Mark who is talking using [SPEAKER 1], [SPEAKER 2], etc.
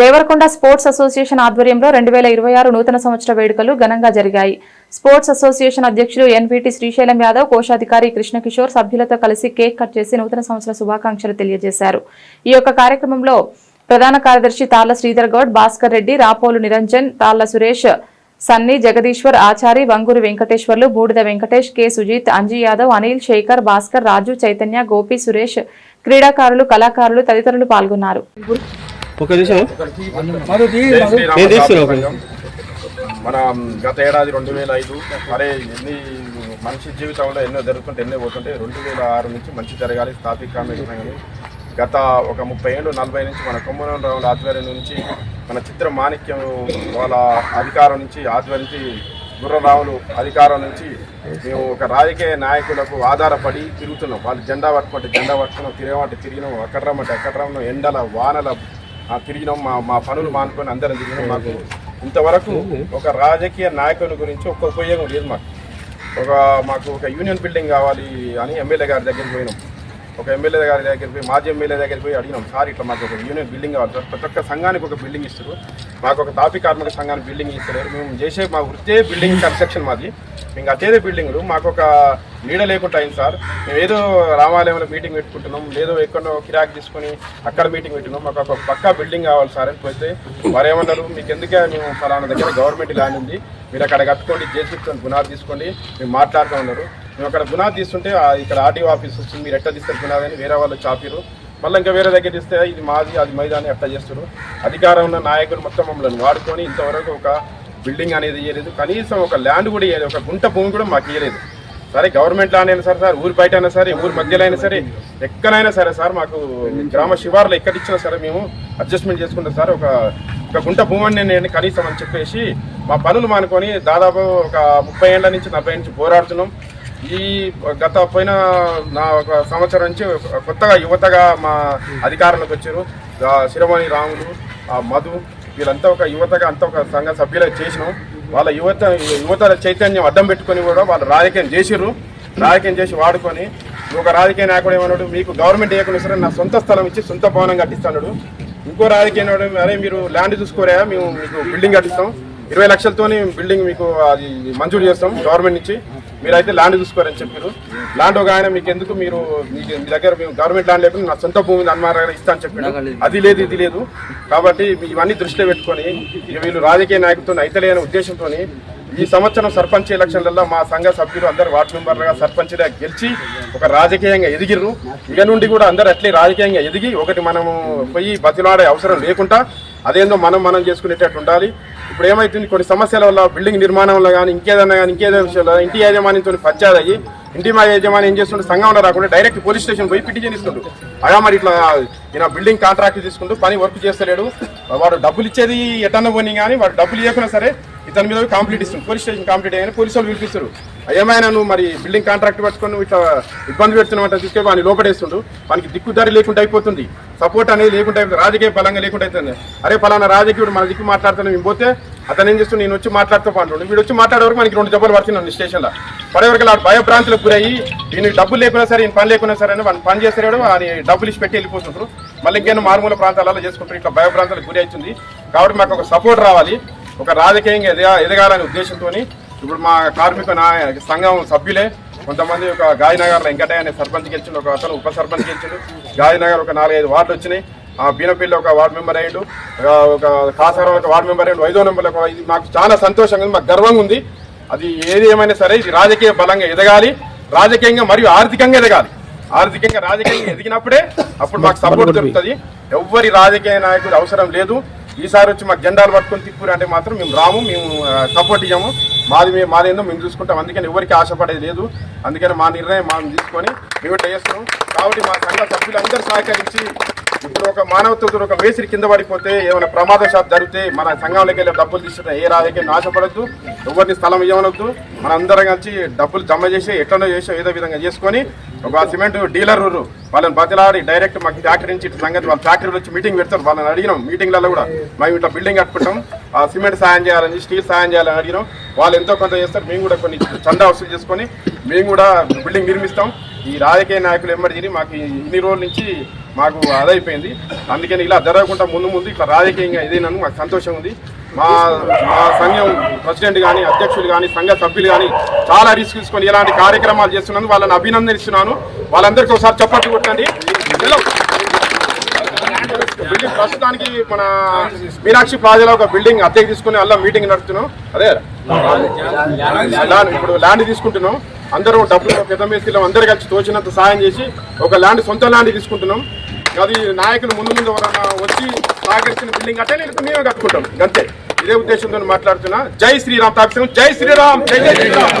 [SPEAKER 1] Devarakonda sports association ఆధ్వర్యంలో రెండు వేల ఇరవై ఆరు నూతన సంవత్సర వేడుకలు ఘనంగా జరిగాయి. స్పోర్ట్స్ అసోసియేషన్ అధ్యక్షులు ఎన్వీటీ శ్రీశైలం యాదవ్ కోశాధికారి కృష్ణకిషోర్ సభ్యులతో కలిసి కేక్ కట్ చేసి నూతన సంవత్సర శుభాకాంక్షలు తెలియజేశారు. ఈ యొక్క కార్యక్రమంలో ప్రధాన కార్యదర్శి తాళ్ళ శ్రీధర్ గౌడ్ భాస్కర్ రెడ్డి రాపోలు నిరంజన్ తాళ్ళ సురేష్ సన్నీ జగదీశ్వర్ ఆచారి వంగూరు వెంకటేశ్వర్లు బూడిద వెంకటేష్ కె సుజిత్ అంజీ యాదవ్ అనిల్ శేఖర్ భాస్కర్ రాజు చైతన్య గోపి సురేష్ క్రీడాకారులు కళాకారులు తదితరులు పాల్గొన్నారు.
[SPEAKER 2] ఒక నిమిషం నేను తీస్తున్నా.
[SPEAKER 3] మన గత ఏడాది రెండు వేల ఐదు అరే ఎన్ని మనిషి జీవితంలో ఎన్నో జరుగుతుంటే ఎన్నో పోతుంటే రెండు వేల ఆరు నుంచి మంచి జరగాలి కాంబినేషన్ కానీ గత ఒక ముప్పై ఏళ్ళు నలభై నుంచి మన కొమ్మరం రావుల ఆధ్వర్యం నుంచి మన చిత్ర మాణిక్యం వాళ్ళ అధికారం నుంచి ఆధ్వర్యం నుంచి గుర్రరావులు అధికారం నుంచి మేము ఒక రాజకీయ నాయకులకు ఆధారపడి తిరుగుతున్నాం. వాళ్ళు జెండా పట్టుకుంటే జెండా పట్టుకున్నాం తిరగమంటే తిరిగినాం అక్కడ రమ్మంటే అక్కడ రమ్మన్నాం ఎండల వానల తిరిగినాం మా మా పనులు మానుకొని అందరం తిరిగినాం మాకు. ఇంతవరకు ఒక రాజకీయ నాయకుని గురించి ఒక్క ఉపయోగం లేదు మాకు. ఒక మాకు ఒక యూనియన్ బిల్డింగ్ కావాలి అని ఎమ్మెల్యే గారి దగ్గరికి పోయినాం. ఒక ఎమ్మెల్యే గారి దగ్గరికి పోయి మాజీ ఎమ్మెల్యే దగ్గరికి పోయి అడిగినాం సార్ ఇట్లా మాకు ఒక యూనియన్ బిల్డింగ్ కావాలి. సార్ ప్రతి ఒక్క సంఘానికి ఒక బిల్డింగ్ ఇస్తారు. మాకు ఒక తాపి కార్మిక సంఘానికి బిల్డింగ్ ఇస్తారు మేము చేసే మా వృత్తే బిల్డింగ్ కన్స్ట్రక్షన్ మాది. మేము అదేదే బిల్డింగ్లు. మాకు ఒక నీడ లేకుండా అయింది సార్. మేము ఏదో రామాలయంలో మీటింగ్ పెట్టుకుంటున్నాం లేదో ఎక్కడో కిరాక్ తీసుకొని అక్కడ మీటింగ్ పెట్టినాం మాకు ఒక పక్కా బిల్డింగ్ కావాలి సార్ అని పోతే వారు ఏమన్నారు మీకు ఎందుకే మేము ఫలానా దగ్గర గవర్నమెంట్ ల్యాండ్ ఉంది మీరు అక్కడ కట్టుకోండి జేసీతో గుణాలు తీసుకోండి మేము మాట్లాడుతూ ఉన్నారు. మేము అక్కడ గుణాలు తీస్తుంటే ఇక్కడ ఆర్టీఓ ఆఫీస్ వస్తుంది మీరు ఎట్లా తీస్తారు గుణాలు? అని వేరే వాళ్ళు చాపిరు మళ్ళీ ఇంకా వేరే దగ్గర ఇస్తే ఇది మాది అది మైదాని ఎట్లా చేస్తారు అధికారం ఉన్న నాయకులు మొత్తం మమ్మల్ని వాడుకొని ఇంతవరకు ఒక బిల్డింగ్ అనేది ఇవ్వలేదు కనీసం ఒక ల్యాండ్ కూడా ఇవ్వలేదు ఒక గుంట భూమి కూడా మాకు ఇవ్వలేదు సరే గవర్నమెంట్ ల్యాండ్ అయినా సరే సార్ ఊరి బయట అయినా సరే ఊరి మధ్యలో అయినా సరే ఎక్కడైనా సరే సార్ మాకు గ్రామ శివార్లు ఎక్కడ ఇచ్చినా సరే మేము అడ్జస్ట్మెంట్ చేసుకుంటాం సార్. ఒక ఒక గుంట భూమిని నేను కనీసం అని చెప్పేసి మా పనులు మానుకొని దాదాపు ఒక ముప్పై ఏళ్ళ నుంచి నలభై నుంచి పోరాడుతున్నాం. ఈ గత పోయిన నా ఒక సంవత్సరం నుంచి కొత్తగా యువతగా మా అధికారంలోకి వచ్చారు. ఆ శిరమణి రాములు మధు వీళ్ళంతా ఒక యువతగా అంతా ఒక సంఘ సభ్యులు చేసినాం. వాళ్ళ యువత యువత చైతన్యం అడ్డం పెట్టుకొని కూడా వాళ్ళు రాజకీయం చేసిర్రు. రాజకీయం చేసి వాడుకొని ఒక రాజకీయ నాయకుడు ఏమన్నాడు మీకు గవర్నమెంట్ ఇవ్వకుండా సరే నా సొంత స్థలం ఇచ్చి సొంత భవనం కట్టిస్తాడు ఇంకో రాజకీయ నాయకుడు అరే మీరు ల్యాండ్ చూసుకోరా మేము మీకు బిల్డింగ్ కట్టిస్తాం. ఇరవై లక్షలతోని బిల్డింగ్ మీకు అది మంజూరు చేస్తాం గవర్నమెంట్ నుంచి. మీరైతే ల్యాండ్ చూసుకోరని చెప్పారు ల్యాండ్ ఒక ఆయన మీకు ఎందుకు మీరు మీ దగ్గర మేము గవర్నమెంట్ ల్యాండ్ లేకుండా నా సొంత భూమిని అన్మారా ఇస్తా అని చెప్పాడు అది లేదు ఇది లేదు. కాబట్టి ఇవన్నీ దృష్టిలో పెట్టుకొని వీళ్ళు రాజకీయ నాయకులతో అయితలేని ఉద్దేశంతో ఈ సంవత్సరం సర్పంచ్ ఎలక్షన్లలో మా సంఘ సభ్యులు అందరు వార్డు మెంబర్లుగా సర్పంచ్గా గెలిచి ఒక రాజకీయంగా ఎదిగిర్రు. ఇక నుండి కూడా అందరు అట్లే రాజకీయంగా ఎదిగి ఒకటి మనము పోయి బతిలాడే అవసరం లేకుండా అదేందో మనం మనం చేసుకునేటట్టు ఉండాలి. ఇప్పుడు ఏమైతుంది? కొన్ని సమస్యల వల్ల బిల్డింగ్ నిర్మాణంలో కానీ ఇంకేదన్నా కానీ ఇంకేదో విషయంలో ఇంటి యాజమాన్యంతో పంచాయతీ అయ్యి ఇంటి మా యజమాని ఏం చేస్తుండే? సంఘంలో రాకుండా డైరెక్ట్ పోలీస్ స్టేషన్ పోయి పిటిషన్ ఇస్తుండు. అలా మరి ఇట్లా ఈయన బిల్డింగ్ కాంట్రాక్ట్ తీసుకుంటూ పని వర్క్ చేస్తలేడు. వాడు డబ్బులు ఇచ్చేది ఎటన్న పోనీ కానీ వాడు డబ్బులు ఇవ్వకున్నా సరే ఇతని మీద కంప్లీట్ ఇస్తుంది. పోలీస్ స్టేషన్ కంప్లీట్ అయ్యాని పోలీసు వాళ్ళు పిలిపిస్తారు. ఏమైనా నువ్వు మరి బిల్డింగ్ కాంట్రాక్ట్ పట్టుకొని నువ్వు ఇట్లా ఇబ్బంది పెడుతున్నామంటే తీసుకెళ్ళి వాడిని లోపడేస్తుండు మనకి దిక్కుదారి లేకుండా అయిపోతుంది. సపోర్ట్ అనేది లేకుండా అయిపోతుంది. రాజకీయ బలంగా లేకుండా అవుతుంది అరే ఫలానా రాజకీయుడు మన దిక్కు మాట్లాడుతాను మేము పోతే అతను ఏం చేస్తుంది నేను వచ్చి మాట్లాడుతూ అంటుండు వీడు వచ్చి మాట్లాడే వరకు మనకి రెండు దెబ్బలు పడుతున్నాను స్టేషన్లో పడే వరకు వాడు భయభ్రాంతులకు గురయ్యి దీనికి డబ్బులు లేకున్నా సరే ఈయన పని లేకున్నా సరే అని వాళ్ళు పని చేస్తాడు అని డబ్బులు ఇచ్చి పెట్టి వెళ్ళిపోతుంటారు మళ్ళీ ఇంకేమైనా మారుమూల ప్రాంతాలలో చేసుకుంటారు. ఇట్లా భయభ్రాంతులకు గురి అవుతుంది. కాబట్టి మాకు ఒక సపోర్ట్ రావాలి. ఒక రాజకీయంగా ఎదగా ఎదగాలనే ఉద్దేశంతో ఇప్పుడు మా కార్మిక సంఘం సభ్యులే కొంతమంది ఒక గాయనగర్లో వెంకటయ్య అనే సర్పంచ్ గెలిచిండు ఒక అతను ఉప సర్పంచ్ గెలిచిండు. గాయనగర్ ఒక నాలుగైదు వార్డులు వచ్చినాయి. ఆ బీనపల్లి ఒక వార్డు మెంబర్ అయ్యిండు. ఒక ఒక కాసారం ఒక వార్డు మెంబర్ అయ్యిండు. ఐదో నెంబర్ ఒక ఇది మాకు చాలా సంతోషంగా ఉంది మాకు గర్వంగా ఉంది. అది ఏది ఏమైనా సరే ఇది రాజకీయ బలంగా ఎదగాలి రాజకీయంగా మరియు ఆర్థికంగా ఎదగాలి. ఆర్థికంగా రాజకీయంగా ఎదిగినప్పుడే అప్పుడు మాకు సపోర్ట్ దొరుకుతుంది ఎవ్వరి రాజకీయ నాయకుడు అవసరం లేదు. ఈసారి వచ్చి మాకు జెండాలు పట్టుకొని తిప్పురు అంటే మాత్రం మేము రాము మేము సపోర్ట్ ఇయ్యాము. మాది మేము మాదేందో మేము చూసుకుంటాం. అందుకని ఎవరికి ఆశపడేది లేదు. అందుకని మా నిర్ణయం మనం తీసుకొని మేము ఇట్లా చేస్తున్నాం. కాబట్టి మా సంఘ సభ్యులందరూ సహకరించి ఇప్పుడు ఒక మానవత్వం ఒక వేసిరి కింద పడిపోతే ఏమైనా ప్రమాదశాత్ జరిగితే మన సంఘంలోకి వెళ్ళి డబ్బులు తీసుకుంటే ఏ రాజకీయం ఆశపడద్దు. ఎవరిని స్థలం ఇవ్వనొద్దు మన అందరం కలిసి డబ్బులు జమ చేసి ఎట్లనో చేసి ఏదో విధంగా చేసుకొని ఒక సిమెంట్ డీలర్ వాళ్ళని బతిలాడి డైరెక్ట్ మాకు ఫ్యాక్టరీ నుంచి సంగతి వాళ్ళ ఫ్యాక్టరీలో వచ్చి మీటింగ్ పెడతారు. వాళ్ళని అడిగినాం. మీటింగ్లలో కూడా మేము ఇట్లా బిల్డింగ్ కట్టుకుంటాం. ఆ సిమెంట్ సాయం చేయాలని స్టీల్ సాయం చేయాలని అడిగినాం. వాళ్ళు ఎంతో కొంత చేస్తారు. మేము కూడా కొన్ని చందా వసూలు చేసుకొని మేము కూడా బిల్డింగ్ నిర్మిస్తాం. ఈ రాజకీయ నాయకులు ఎమ్మడి మాకు ఇన్ని రోజుల నుంచి మాకు అదైపోయింది. అందుకని ఇలా జరగకుండా ముందు ముందు ఇట్లా రాజకీయంగా ఇదేనని మాకు సంతోషం ఉంది. మా మా సంఘం ప్రెసిడెంట్ కానీ అధ్యక్షులు కానీ సంఘ సభ్యులు కానీ చాలా రిస్క్ తీసుకొని ఇలాంటి కార్యక్రమాలు చేస్తున్నాను వాళ్ళని అభినందనిస్తున్నాను వాళ్ళందరికీ ఒకసారి చప్పట్లు కొట్టండి. బిల్డింగ్ ప్రస్తుతానికి మన మీనాక్షి ప్లాజాలో ఒక బిల్డింగ్ అద్దెకి తీసుకుని అలా మీటింగ్ నడుపుతున్నాం. అదే. ల్యాండ్ ఇప్పుడు ల్యాండ్ తీసుకుంటున్నాం. అందరూ డబ్బులు పెద్ద మేస్త్రీలు అందరు కలిసి తోచినంత సాయం చేసి ఒక ల్యాండ్ సొంత ల్యాండ్ తీసుకుంటున్నాం. అది నాయకులు ముందు ముందు వచ్చి సహకరించిన బిల్డింగ్ అంటే నేను మేమే కట్టుకుంటాం. అంతే ఇదే ఉద్దేశంతో మాట్లాడుతున్నా. జై శ్రీరామ్ తాపిస్తాం జై శ్రీరామ్. జై జై శ్రీరామ్.